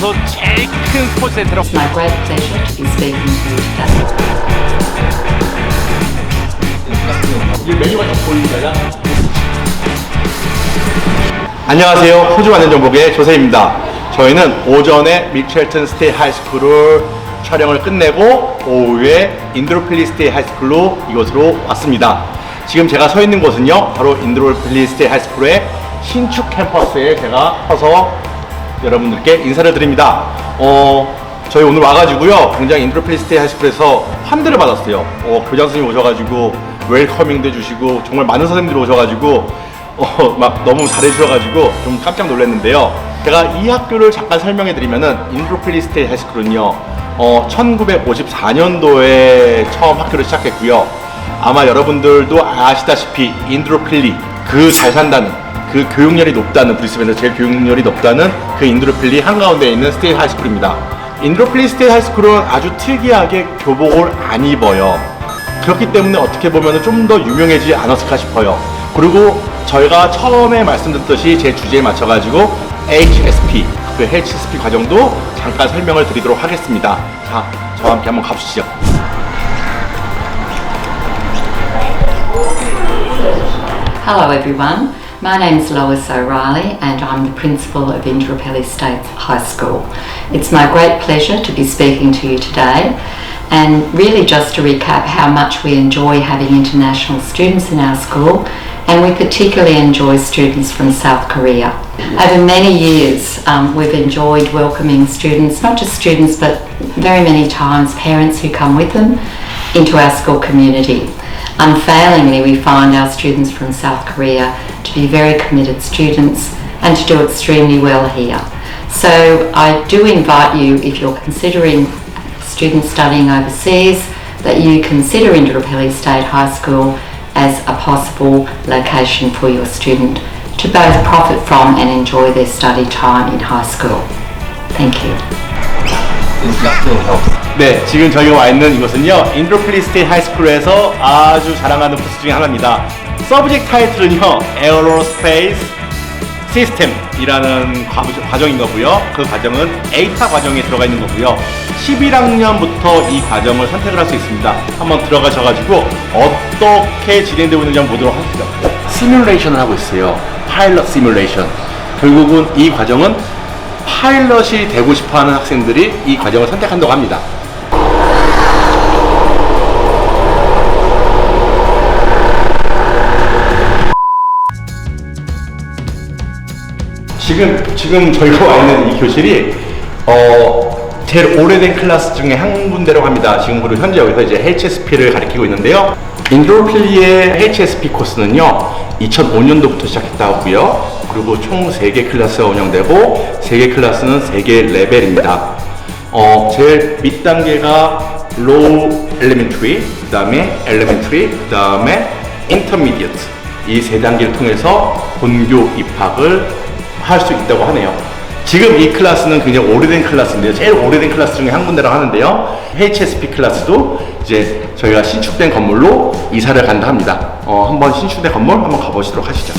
중에서도 제일 큰 스포츠 센터로 It's my great pleasure to be speaking to you today. 안녕하세요. 호주 완전정복의 조세입니다. 저희는 오전에 미첼튼 스테이 하이스쿨을 촬영을 끝내고 오후에 인드로필리 스테이 하이스쿨로 이곳으로 왔습니다. 지금 제가 서 있는 곳은요, 바로 인드로필리 스테이 하이스쿨의 신축 캠퍼스에 제가 서서 여러분들께 인사를 드립니다. 어, 저희 오늘 와가지고요, 굉장히 인드로필리 스테이 하이스쿨에서 환대를 받았어요. 어, 교장 선생님 오셔가지고 웰커밍도 해주시고 정말 많은 선생님들이 오셔가지고 어, 막 너무 잘해주셔가지고 좀 깜짝 놀랐는데요. 제가 이 학교를 잠깐 설명해 드리면은 스테이 하이스쿨은요, 어, 1954년도에 처음 학교를 시작했고요. 아마 여러분들도 아시다시피 인드로필리 그 잘 산다는 그 교육열이 높다는 브리스벤에서 제일 교육열이 높다는 그 인드로필리 한가운데 있는 스테이 하이스쿨입니다. 인드로필리 스테이 하이스쿨은 아주 특이하게 교복을 안 입어요. 그렇기 때문에 어떻게 보면 좀 더 유명해지지 않았을까 싶어요. 그리고 저희가 처음에 말씀드렸듯이 제 주제에 맞춰가지고 HSP, 그 HSP 과정도 잠깐 설명을 드리도록 하겠습니다. 자, 저와 함께 한번 가보시죠. Hello everyone, my name is Lois O'Reilly and I'm the principal of Indooroopilly State High School. It's my great pleasure to be speaking to you today and really just to recap how much we enjoy having international students in our school and we particularly enjoy students from South Korea. Over many years um, we've enjoyed welcoming students, not just students but very many times parents who come with them into our school community. Unfailingly, we find our students from South Korea to be very committed students and to do extremely well here. So I do invite you, if you're considering students studying overseas, that you consider Indooroopilly State High School as a possible location for your student to both profit from and enjoy their study time in high school. Thank you. 네, 지금 저희가 와 있는 이곳은요, 인드로필리 스테이 하이스쿨에서 아주 자랑하는 부스 중에 하나입니다. 서브젝트 타이틀은요, 에어로스페이스 시스템이라는 과정인 거고요. 그 과정은 에이타 과정에 들어가 있는 거고요. 11학년부터 이 과정을 선택을 할 수 있습니다. 한번 들어가셔가지고 어떻게 진행되고 있는지 한번 보도록 하시죠. 시뮬레이션을 하고 있어요. 파일럿 시뮬레이션. 결국은 이 과정은 파일럿이 되고 싶어하는 학생들이 이 과정을 선택한다고 합니다. 지금 지금 저희가 와 있는 이 교실이 어 제일 오래된 클래스 중에 한 군데라고 합니다. 지금 그리고 현재 여기서 이제 HSP를 가리키고 있는데요. 인드로필리의 HSP 코스는요 2005년도부터 시작했다고요. 그리고 총 3개 클래스가 운영되고 3개 클래스는 3개 레벨입니다. 어 제일 밑 단계가 low elementary, 그 다음에 elementary, 그 다음에 intermediate 이 세 단계를 통해서 본교 입학을 할 수 있다고 하네요. 지금 이 클래스는 굉장히 오래된 클래스인데요. 제일 오래된 클래스 중에 한 군데라고 하는데요. HSP 클래스도 이제 저희가 신축된 건물로 이사를 간다 합니다. 어, 한번 신축된 건물 한번 가보시도록 하시죠.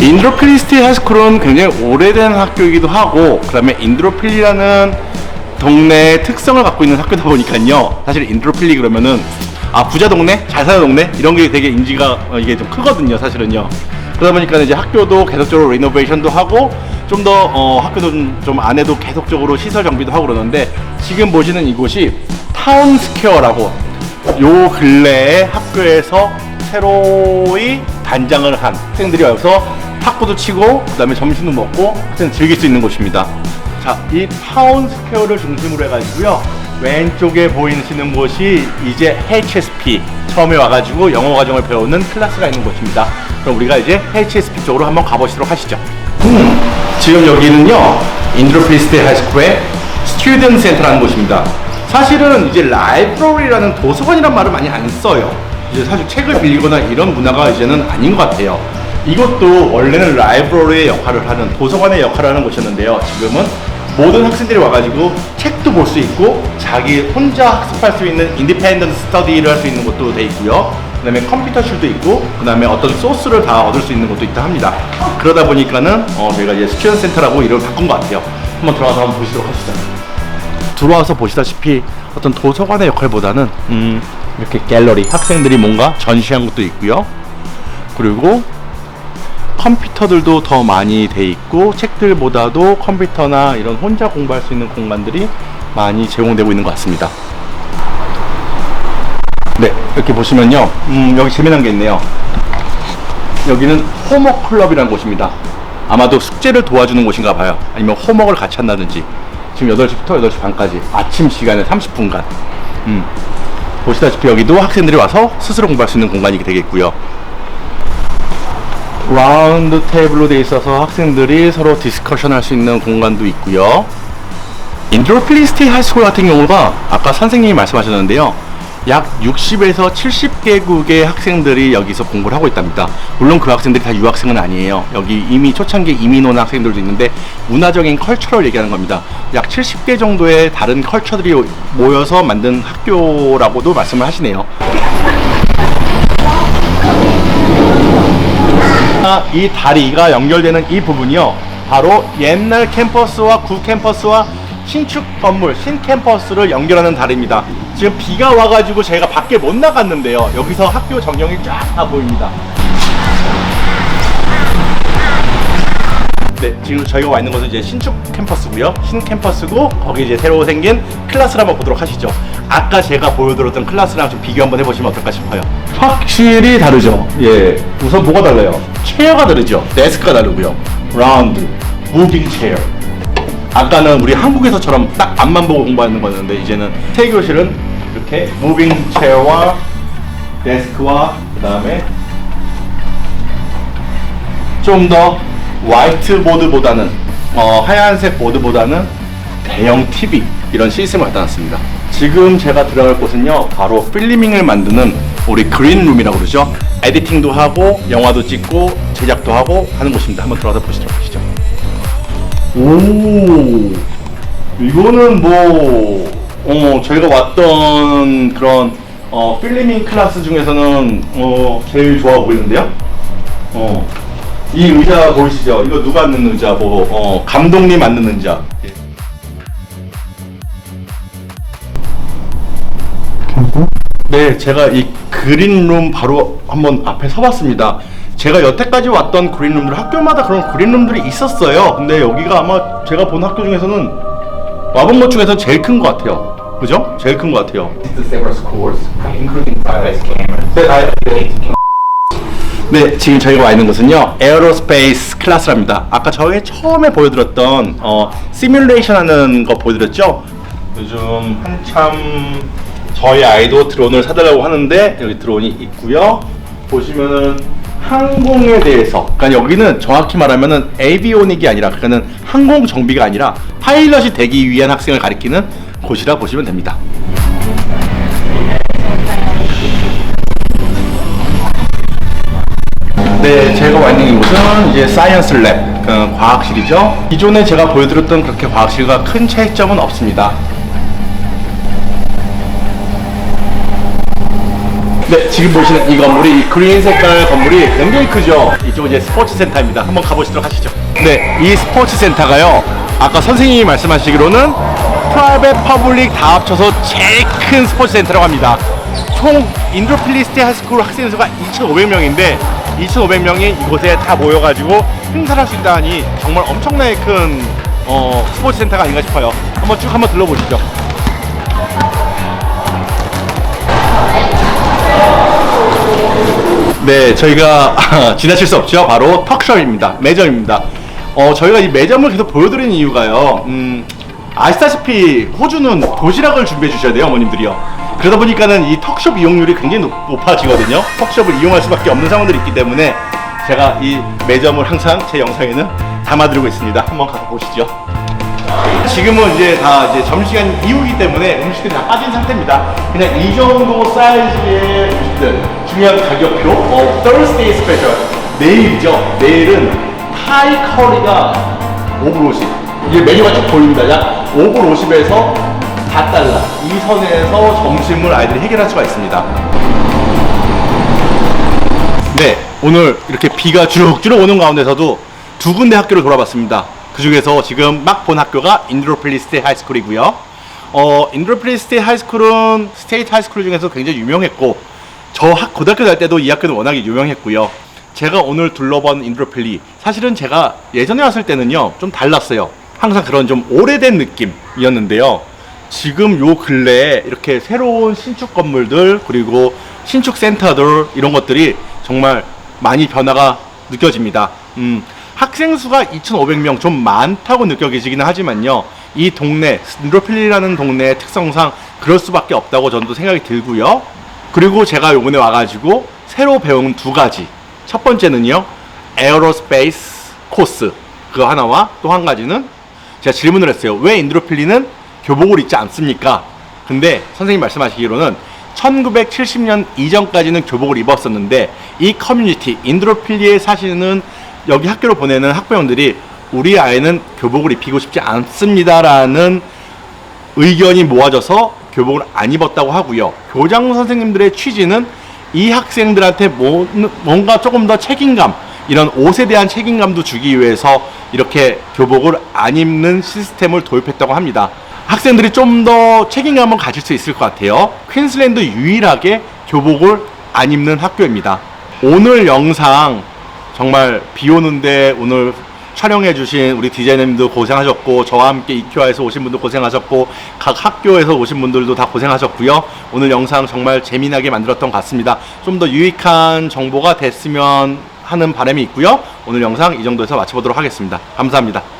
인드로필리스티 하이스쿨은 굉장히 오래된 학교이기도 하고 그다음에 인드로필리라는 동네의 특성을 갖고 있는 학교다 보니까요. 사실 인드로필리 그러면은 아 부자 동네, 잘 사는 동네 이런 게 되게 인지가 어, 이게 좀 크거든요, 사실은요. 그러다 보니까 이제 학교도 계속적으로 리노베이션도 하고 좀 더 어, 학교도 좀, 좀 안에도 계속적으로 시설 정비도 하고 그러는데 지금 보시는 이곳이 타운 스퀘어라고 요 근래에 학교에서 새로이 단장을 한 학생들이 와서 탁구도 치고 그다음에 점심도 먹고 학생 즐길 수 있는 곳입니다. 자, 이 타운 스퀘어를 중심으로 해가지고요. 왼쪽에 보이시는 곳이 이제 HSP 처음에 와가지고 영어 과정을 배우는 클래스가 있는 곳입니다. 그럼 우리가 이제 HSP 쪽으로 한번 가보시도록 하시죠. 음, 지금 여기는요 인드로필스테 하이스쿨의 스튜던트 센터라는 곳입니다. 사실은 이제 라이브러리라는 도서관이란 말을 많이 안 써요. 이제 사실 책을 빌리거나 이런 문화가 이제는 아닌 것 같아요. 이것도 원래는 라이브러리의 역할을 하는 도서관의 역할을 하는 곳이었는데요. 지금은 모든 학생들이 와가지고 책도 볼 수 있고 자기 혼자 학습할 수 있는 인디펜던트 스터디를 할 수 있는 곳도 돼 있고요. 그 다음에 컴퓨터실도 있고 그 다음에 어떤 소스를 다 얻을 수 있는 것도 있다 합니다. 그러다 보니까는 어, 저희가 이제 스튜던트 센터라고 이름을 바꾼 것 같아요. 한번 들어가서 한번 보시도록 하시죠. 들어와서 보시다시피 어떤 도서관의 역할보다는 음, 이렇게 갤러리 학생들이 뭔가 전시한 것도 있고요. 그리고 컴퓨터들도 더 많이 돼 있고 책들보다도 컴퓨터나 이런 혼자 공부할 수 있는 공간들이 많이 제공되고 있는 것 같습니다. 네, 이렇게 보시면요. 음, 여기 재미난 게 있네요. 여기는 홈워크 클럽이라는 곳입니다. 아마도 숙제를 도와주는 곳인가 봐요. 아니면 홈워크를 같이 한다든지. 지금 8시부터 8시 반까지 아침 시간에 30분간. 음. 보시다시피 여기도 학생들이 와서 스스로 공부할 수 있는 공간이 되겠고요. 라운드 테이블로 되어 있어서 학생들이 서로 디스커션 할 수 있는 공간도 있고요. 인드로필리스티 하이스쿨 같은 경우가 아까 선생님이 말씀하셨는데요. 약 60에서 70개국의 학생들이 여기서 공부를 하고 있답니다. 물론 그 학생들이 다 유학생은 아니에요. 여기 이미 초창기 이민 온 학생들도 있는데 문화적인 컬처를 얘기하는 겁니다. 약 70개 정도의 다른 컬처들이 모여서 만든 학교라고도 말씀을 하시네요. 아, 이 다리가 연결되는 이 부분이요. 바로 옛날 캠퍼스와 구 캠퍼스와 신축 건물, 신 캠퍼스를 연결하는 다리입니다. 지금 비가 와가지고 저희가 밖에 못 나갔는데요. 여기서 학교 전경이 쫙 다 보입니다. 네, 지금 저희가 와 있는 곳은 이제 신축 캠퍼스고요. 신 캠퍼스고 거기 이제 새로 생긴 클래스를 한번 보도록 하시죠. 아까 제가 보여드렸던 클래스랑 좀 비교 한번 해보시면 어떨까 싶어요. 확실히 다르죠. 예, 우선 뭐가 달라요? 체어가 다르죠. 데스크가 다르고요. 라운드, 무빙 체어. 아까는 우리 한국에서처럼 딱 앞만 보고 공부하는 거였는데 이제는 세 교실은 이렇게 무빙 체어와 데스크와 그 다음에 좀 더 화이트 보드보다는 어, 하얀색 보드보다는 대형 TV 이런 시스템을 갖다 놨습니다. 지금 제가 들어갈 곳은요 바로 필리밍을 만드는 우리 그린룸이라고 그러죠. 에디팅도 하고 영화도 찍고 제작도 하고 하는 곳입니다. 한번 들어가서 보시도록 하시죠. 오 이거는 뭐 어, 저희가 왔던 그런 어, 필리밍 클래스 중에서는 어, 제일 좋아 보이는데요. 어, 이 의자 보이시죠? 이거 누가 앉는 의자? 뭐 어, 감독님 앉는 의자. 예. 네, 제가 이 그린룸 바로 한번 앞에 서봤습니다. 제가 여태까지 왔던 그린룸들 학교마다 그런 그린룸들이 있었어요. 근데 여기가 아마 제가 본 학교 중에서는 와본 것 중에서 제일 큰 것 같아요. 그죠? 제일 큰 것 같아요. 네, 다- 네, 지금 저희가 와 있는 곳은요, 에어로스페이스 클래스랍니다. 아까 저희 처음에 보여드렸던 어, 시뮬레이션 하는 거 보여드렸죠? 요즘 한참 저희 아이도 드론을 사달라고 하는데 여기 드론이 있고요. 보시면은 항공에 대해서, 그러니까 여기는 정확히 말하면은 에비오닉이 아니라, 그러니까는 항공 정비가 아니라 파일럿이 되기 위한 학생을 가리키는 곳이라 보시면 됩니다. 네, 제가 와 있는 이곳은 이제 사이언스 랩, 그 과학실이죠. 기존에 제가 보여드렸던 그렇게 과학실과 큰 차이점은 없습니다. 네, 지금 보시는 이 건물이 이 그린 색깔 건물이 굉장히 크죠. 이쪽은 이제 스포츠 센터입니다. 한번 가보시도록 하시죠. 네, 이 스포츠 센터가요. 아까 선생님이 말씀하시기로는 프라이빗 퍼블릭 다 합쳐서 제일 큰 스포츠 센터라고 합니다. 총 인드로필리스티 하이스쿨 학생 수가 2,500명인데 2,500명이 이곳에 다 모여가지고 행사를 할 수 있다니 정말 엄청나게 큰 어, 스포츠 센터가 아닌가 싶어요. 한번 쭉 한번 둘러보시죠. 네, 저희가 지나칠 수 없죠. 바로 턱숍입니다. 매점입니다. 어, 저희가 이 매점을 계속 보여드리는 이유가요. 음, 아시다시피 호주는 도시락을 준비해 주셔야 돼요, 어머님들이요. 그러다 보니까는 이 턱숍 이용률이 굉장히 높, 높아지거든요. 턱숍을 이용할 수밖에 없는 상황들이 있기 때문에 제가 이 매점을 항상 제 영상에는 담아드리고 있습니다. 한번 가서 보시죠. 지금은 이제 다 이제 점심시간 이후이기 때문에 음식들이 다 빠진 상태입니다. 그냥 이 정도 사이즈의 음식들 중요한 가격표 어, Thursday 스페셜 내일이죠. 내일은 타이 커리가 5불 50 이게 메뉴가 쭉 보입니다. 약 5불 50에서 4달러 이 선에서 점심을 아이들이 해결할 수가 있습니다. 네, 오늘 이렇게 비가 주룩주룩 오는 가운데서도 두 군데 학교를 돌아봤습니다. 그 중에서 지금 막 본 학교가 인드로필리 스테이트 하이스쿨이고요. 어, 인드로필리 스테이트 하이스쿨은 스테이트 하이스쿨 중에서 굉장히 유명했고, 저 학, 고등학교 다닐 때도 이 학교는 워낙에 유명했고요. 제가 오늘 둘러본 인드로필리, 사실은 제가 예전에 왔을 때는요, 좀 달랐어요. 항상 그런 좀 오래된 느낌이었는데요. 지금 요 근래에 이렇게 새로운 신축 건물들 그리고 신축 센터들 이런 것들이 정말 많이 변화가 느껴집니다. 음, 학생 수가 2,500명 좀 많다고 느껴지기는 하지만요. 이 동네 인드로필리라는 동네의 특성상 그럴 수밖에 없다고 저도 생각이 들고요. 그리고 제가 요번에 와가지고 새로 배운 두 가지. 첫 번째는요, 에어로스페이스 코스 그거 하나와 또 한 가지는 제가 질문을 했어요. 왜 인드로필리는 교복을 입지 않습니까? 근데 선생님 말씀하시기로는 1970년 이전까지는 교복을 입었었는데 이 커뮤니티 인드로필리에 사시는 여기 학교를 보내는 학부형들이 우리 아이는 교복을 입히고 싶지 않습니다라는 의견이 모아져서 교복을 안 입었다고 하고요. 교장 선생님들의 취지는 이 학생들한테 뭐, 뭔가 조금 더 책임감, 이런 옷에 대한 책임감도 주기 위해서 이렇게 교복을 안 입는 시스템을 도입했다고 합니다. 학생들이 좀 더 책임감을 가질 수 있을 것 같아요. 퀸슬랜드 유일하게 교복을 안 입는 학교입니다. 오늘 영상 정말 비 오는데 오늘 촬영해주신 우리 디자이너님도 고생하셨고 저와 함께 이큐아에서 오신 분도 고생하셨고 각 학교에서 오신 분들도 다 고생하셨고요. 오늘 영상 정말 재미나게 만들었던 것 같습니다. 좀 더 유익한 정보가 됐으면 하는 바람이 있고요. 오늘 영상 이 정도에서 마쳐보도록 하겠습니다. 감사합니다.